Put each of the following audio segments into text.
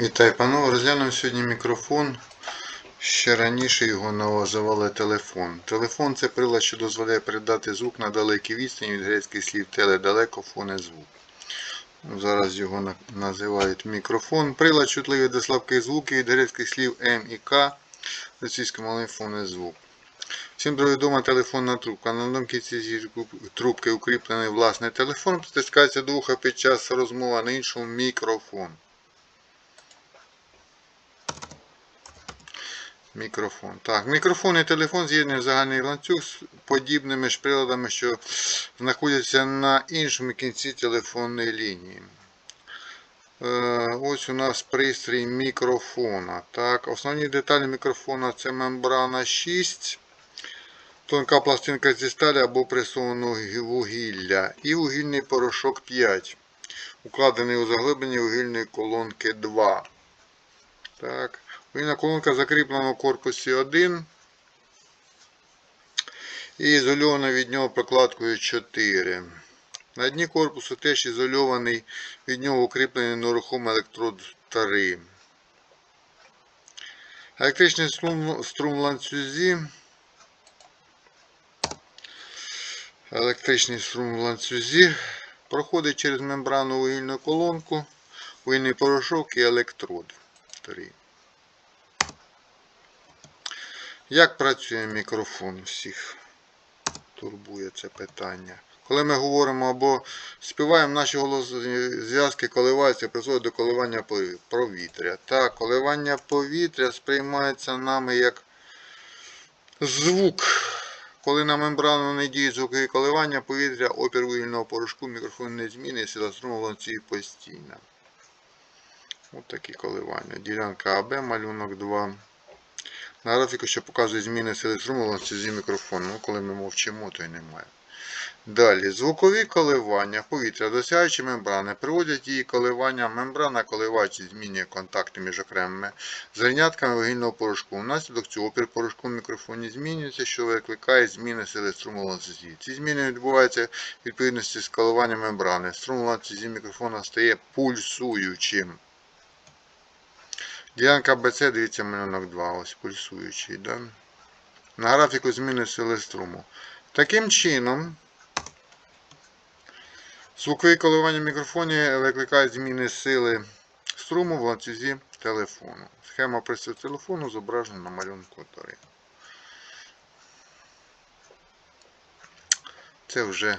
Вітаю, панове. Розглянемо сьогодні мікрофон. Ще раніше його називали телефон. Телефон це прилад, що дозволяє передати звук на далекій відстані від грецьких слів теле далеко, фон і звук. Зараз його називають мікрофон. Прилад чутливий до слабких звуків від грецьких слів М і К. Російською мовою фон і звук. Всім добре відома телефонна трубка. На одному кінці трубки укріплений власний телефон, притискається до вуха під час розмови, на іншому мікрофон. Мікрофон. Так, мікрофон і телефон з'єднані в загальний ланцюг з подібними ж приладами, що знаходяться на іншому кінці телефонної лінії. Е, ось у нас пристрій мікрофона. Так, основні деталі мікрофона це мембрана 6, тонка пластинка зі сталі або пресованого вугілля і вугільний порошок 5, укладений у заглиблення вугільної колонки 2. Так. Вільна колонка закріплена в корпусі 1 і ізольована від нього прокладкою 4. На дні корпусу теж ізольований від нього укріплений нерухомий електрод 3. Електричний струм, струм ланцюзі. Електричний струм в ланцюзі проходить через мембрану вугільну колонку, вугільний порошок і електрод 3. Як працює мікрофон всіх? Турбує це питання. Коли ми говоримо або співаємо, наші голосові зв'язки коливаються, призводять до коливання повітря. Так, коливання повітря сприймається нами як звук. Коли на мембрану не діють звукові коливання повітря, опір вугільного порошку, мікрофон не струму в ланцюгі. Ось такі коливання. Ділянка АБ, малюнок 2. На графіку, що показує зміни сили струму в ланцюзі мікрофону. Ну, коли ми мовчимо, то й немає. Далі. Звукові коливання повітря, досягаючи мембрани, приводять її коливання. Мембрана коливач змінює контакти між окремими зернятками вугільного порошку. Внаслідок цього опір порошку в мікрофоні змінюється, що викликає зміни сили струму ланцюзі. Ці зміни відбуваються в відповідності з коливанням мембрани. Струм в ланцюзі мікрофона стає пульсуючим. Ділянка БЦ, дивіться малюнок 2, ось пульсуючий. Да? На графіку зміни сили струму. Таким чином, звукові коливання в мікрофоні викликають зміни сили струму в ланцюзі телефону. Схема пристрою телефону зображена на малюнку 3. Це вже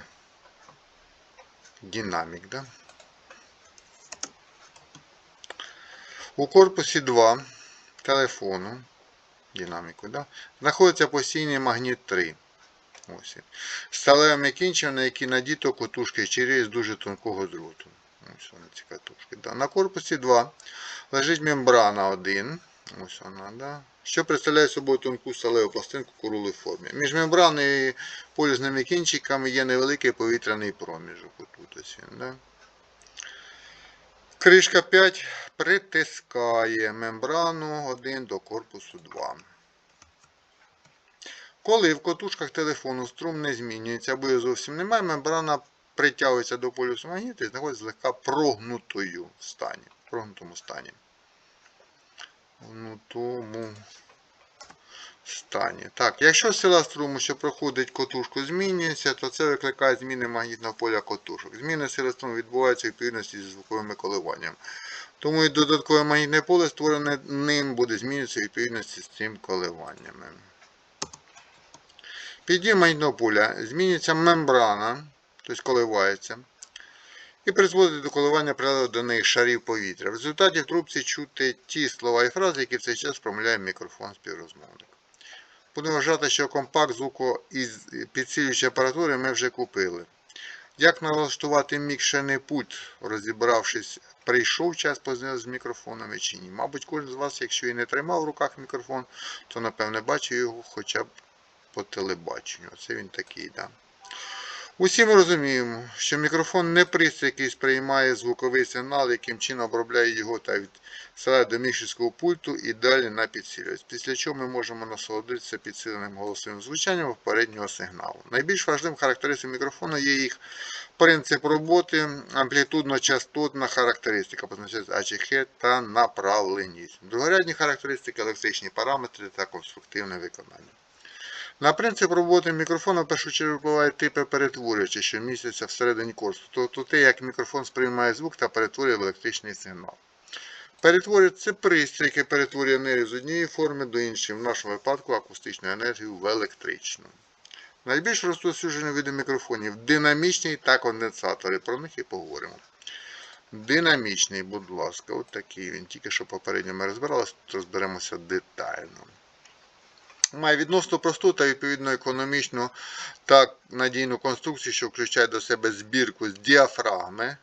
динамік, да? У корпусі 2 телефону, динаміку, да, знаходиться постійний магніт 3. Ось. сталевими кінчиками, на які надіто котушки через дуже тонкого дроту. Ось вони ці катушки. Да. На корпусі 2 лежить мембрана 1. Ось вона, да. Що представляє собою тонку сталеву пластинку круглої формі. Між мембраною і полюзними кінчиками є невеликий повітряний проміжок. Отут ось він, да. Кришка 5 притискає мембрану 1 до корпусу 2. Коли в котушках телефону струм не змінюється або її зовсім немає, мембрана притягується до полюсу магніту і знаходиться злегка прогнутою в стані. Прогнутому стані. Гнутому стані. Так, якщо сила струму, що проходить котушку, змінюється, то це викликає зміни магнітного поля котушок. Зміни сили струму відбуваються у відповідності зі звуковими коливаннями. Тому і додаткове магнітне поле, створене ним, буде змінюватися у відповідності з цим коливаннями. Під дією магнітного поля змінюється мембрана, тобто коливається, і призводить до коливання неї шарів повітря. В результаті в трубці чути ті слова і фрази, які в цей час промовляє мікрофон співрозмовник. Будемо вважати, що компакт звуку із підсилюючої апаратури ми вже купили. Як налаштувати мікшений пульт, розібравшись, прийшов час познайомитися з мікрофонами чи ні. Мабуть, кожен з вас, якщо і не тримав в руках мікрофон, то напевне бачив його хоча б по телебаченню. Оце він такий, да. Усі ми розуміємо, що мікрофон не пристрій, який сприймає звуковий сигнал, яким чином обробляє його та відсилає до мікшерського пульту і далі на підсилювач, після чого ми можемо насолодитися підсиленим голосовим звучанням попереднього сигналу. Найбільш важливим характеристикою мікрофону є їх принцип роботи, амплітудно-частотна характеристика, позначається АЧХ та направленість. Другорядні характеристики, електричні параметри та конструктивне виконання. На принцип роботи мікрофона першу чергу впливають типи перетворювача, що містяться всередині корпусу, тобто те, як мікрофон сприймає звук та перетворює електричний сигнал. Перетворювач це пристрій, який перетворює енергію з однієї форми до іншої, в нашому випадку акустичну енергію в електричну. Найбільш розповсюджені види мікрофонів динамічні та конденсатори. Про них і поговоримо. Динамічний, будь ласка, от такий він. Тільки що попередньо ми розбиралися, тут розберемося детально. Має відносно просту та відповідно економічну та надійну конструкцію, що включає до себе збірку з діафрагми,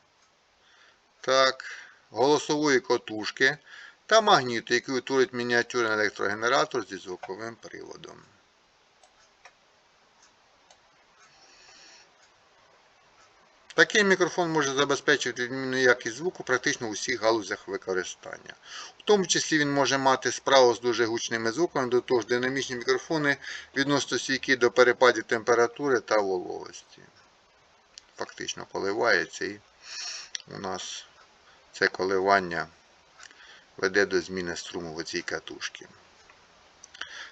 так, голосової котушки та магніту, який утворить мініатюрний електрогенератор зі звуковим приводом. Такий мікрофон може забезпечити відмінну якість звуку практично у всіх галузях використання. В тому числі він може мати справу з дуже гучними звуками, до того ж динамічні мікрофони відносно стійкі до перепадів температури та вологості. Фактично коливається і у нас це коливання веде до зміни струму в цій катушці.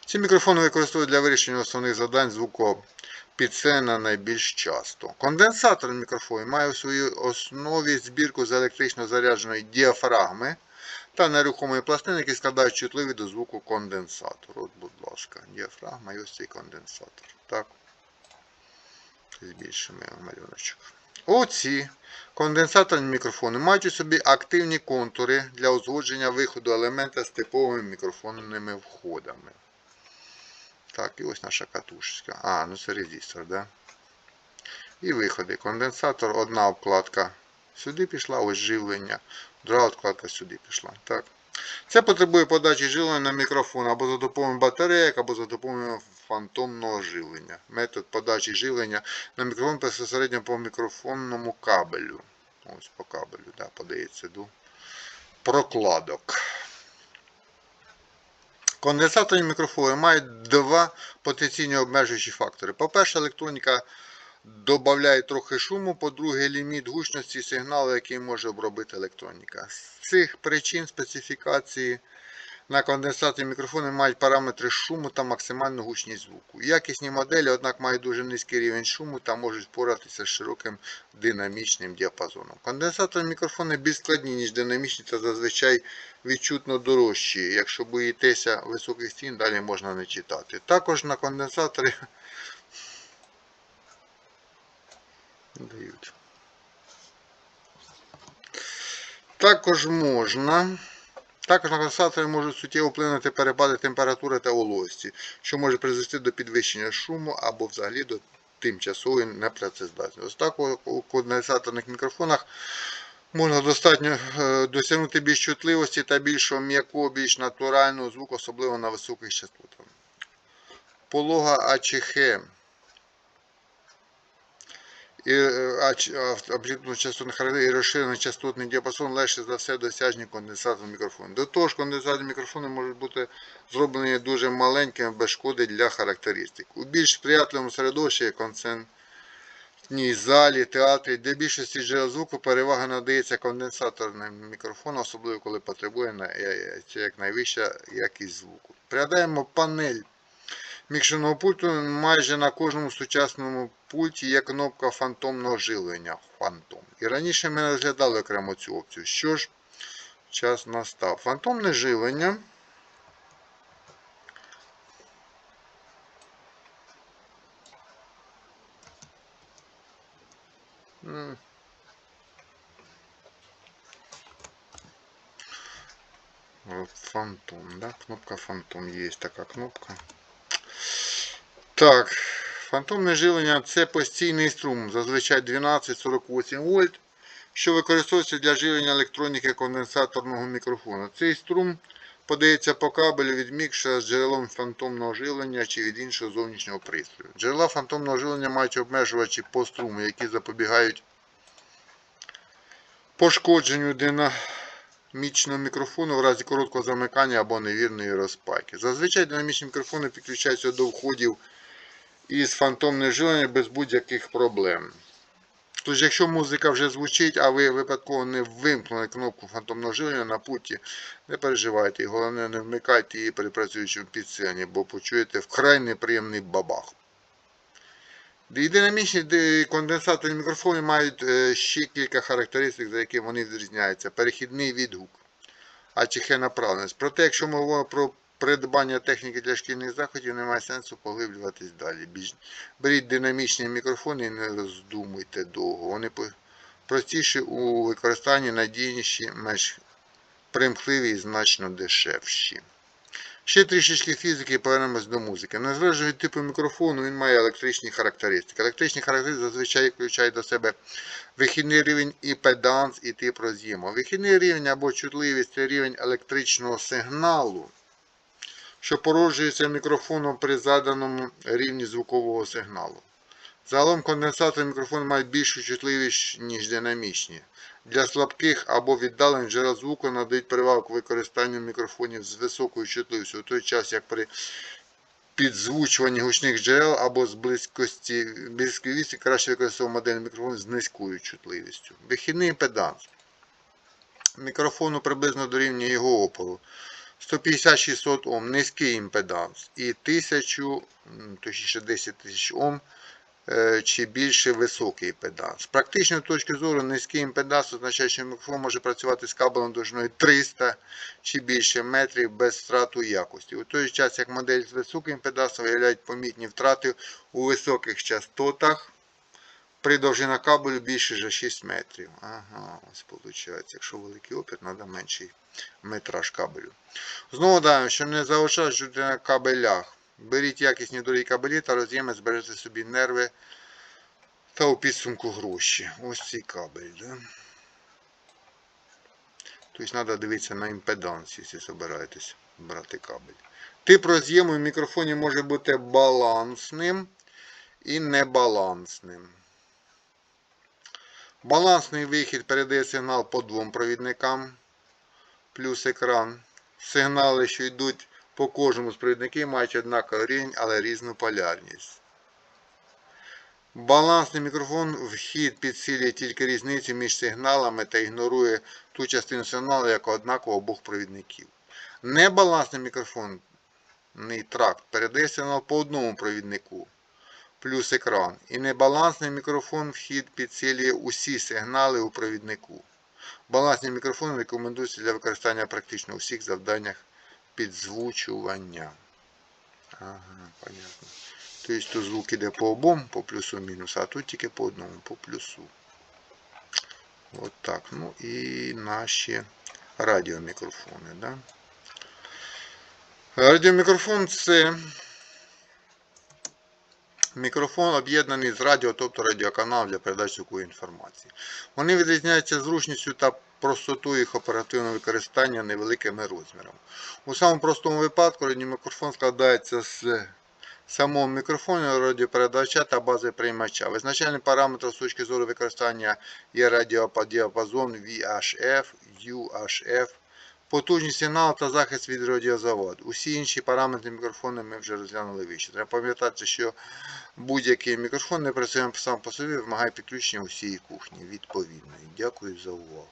Ці мікрофони використовують для вирішення основних завдань звукопідсилення найбільш часто. Конденсатор мікрофону має у своїй основі збірку з електрично зарядженої діафрагми та нерухомої пластини, які складають чутливі до звуку конденсатор. От, будь ласка, діафрагма і ось цей конденсатор. Так. Збільшимо малюночок. Оці конденсаторні мікрофони мають у собі активні контури для узгодження виходу елемента з типовими мікрофонними входами. Так, і ось наша катушечка. А, ну це резистор, да? І виходи. Конденсатор, одна обкладка сюди пішла, ось живлення, друга обкладка сюди пішла. Так. Це потребує подачі живлення на мікрофон або за допомогою батарейок, або за допомогою фантомного живлення. Метод подачі живлення на мікрофон безпосередньо по мікрофонному кабелю. Ось по кабелю, да, подається до прокладок. Конденсаторні мікрофони мають два потенційні обмежуючі фактори. По-перше, електроніка додає трохи шуму, по-друге, ліміт гучності сигналу, який може обробити електроніка. З цих причин специфікації на конденсаторні мікрофони мають параметри шуму та максимальну гучність звуку. Якісні моделі, однак, мають дуже низький рівень шуму та можуть впоратися з широким динамічним діапазоном. Конденсаторні мікрофони більш складні, ніж динамічні та зазвичай відчутно дорожчі. Якщо боїтеся високих стін, далі можна не читати. Також на конденсаторі дають. Також можна. Також на конденсатори можуть суттєво вплинути перепади температури та вологості, що може призвести до підвищення шуму або взагалі до тимчасової непрацездатності. Ось так у конденсаторних мікрофонах можна достатньо е, досягнути більш чутливості та більшого м'якого, більш натурального звуку, особливо на високих частотах. Полога АЧХ і амплітудно частотних характерів і розширений частотний діапазон легше за все досяжні конденсаторні мікрофони. До того ж, конденсаторні мікрофони можуть бути зроблені дуже маленькими без шкоди для характеристик. У більш сприятливому середовищі концертній залі, театрі, де більшості джерел звуку перевага надається конденсаторним мікрофонам, особливо коли потребує якнайвища якість звуку. Пригадаємо панель мікшерного пульту майже на кожному сучасному пульті є кнопка фантомного живлення. Фантом. І раніше ми розглядали окремо цю опцію. Що ж, час настав. Фантомне живлення. Фантом, да? Кнопка фантом. Есть такая кнопка. Так, фантомне живлення це постійний струм, зазвичай 12-48 вольт, що використовується для живлення електроніки конденсаторного мікрофона. Цей струм подається по кабелю від мікшера з джерелом фантомного живлення чи від іншого зовнішнього пристрою. Джерела фантомного живлення мають обмежувачі по струму, які запобігають пошкодженню динамічного мікрофону в разі короткого замикання або невірної розпайки. Зазвичай динамічні мікрофони підключаються до входів із фантомним живленням без будь-яких проблем. Тож, якщо музика вже звучить, а ви випадково не вимкнули кнопку фантомного живлення на путі, не переживайте і головне не вмикайте її при працюючому підсиленні, бо почуєте вкрай неприємний бабах. Динамічні ди- конденсаторні мікрофони мають е, ще кілька характеристик, за якими вони відрізняються. Перехідний відгук, а чихе направленість. Проте, якщо ми говоримо про придбання техніки для шкільних заходів, немає сенсу поглиблюватись далі. Беріть динамічні мікрофони і не роздумуйте довго. Вони простіші у використанні, надійніші, менш примхливі і значно дешевші. Ще трішечки фізики і повернемось до музики. Незалежно від типу мікрофону, він має електричні характеристики. Електричні характеристики зазвичай включають до себе вихідний рівень і педанс, і тип роз'єму. Вихідний рівень або чутливість це рівень електричного сигналу, що породжується мікрофоном при заданому рівні звукового сигналу. Загалом конденсатори мікрофону мають більшу чутливість, ніж динамічні. Для слабких або віддалених джерел звуку надають перевагу використанню мікрофонів з високою чутливістю, у той час як при підзвучуванні гучних джерел або з близькості близької вісті краще використовувати модель мікрофону з низькою чутливістю. Вихідний педанс. Мікрофону приблизно дорівнює його опору. 150-600 Ом, низький імпеданс і 1000, точніше 10 тисяч Ом е, чи більше високий імпеданс. З практичної точки зору низький імпеданс означає, що мікрофон може працювати з кабелем довжиною 300 чи більше метрів без втрату якості. У той же час, як модель з високим імпедансом виявляють помітні втрати у високих частотах при довжина кабелю більше за 6 метрів. Ага, ось виходить. Якщо великий опір, треба менший метраж кабелю. Знову даємо, що не заощаджуйте на кабелях. Беріть якісні дорогі кабелі та роз'єми, збережете собі нерви та у підсумку гроші. Ось цей кабель. Да? Тобто треба дивитися на імпеданс, якщо збираєтесь брати кабель. Тип роз'єму в мікрофоні може бути балансним і небалансним. Балансний вихід передає сигнал по двом провідникам плюс екран. Сигнали, що йдуть по кожному з провідників, мають однаковий рівень, але різну полярність. Балансний мікрофон вхід підсилює тільки різницю між сигналами та ігнорує ту частину сигналу, яка однакова обох провідників. Небалансний мікрофон тракт передає сигнал по одному провіднику плюс екран. І небалансний мікрофон вхід підсилює усі сигнали у провіднику. Балансні мікрофони рекомендуються для використання практично у всіх завданнях підзвучування. Ага, понятно. Тобто тут звук іде по обом, по плюсу мінус, а тут тільки по одному, по плюсу. От так. Ну і наші радіомікрофони. Да? Радіомікрофон це мікрофон об'єднаний з радіо, тобто радіоканал для передачі звукової інформації. Вони відрізняються зручністю та простотою їх оперативного використання невеликими розмірами. У самому простому випадку радіомікрофон складається з самого мікрофону, радіопередавача та бази приймача. Визначальним параметром з точки зору використання є радіодіапазон VHF, UHF, потужність сигналу та захист від радіозаводу. Усі інші параметри мікрофону ми вже розглянули вище. Треба пам'ятати, що будь-який мікрофон не працює сам по собі, вимагає підключення усієї кухні відповідної. Дякую за увагу.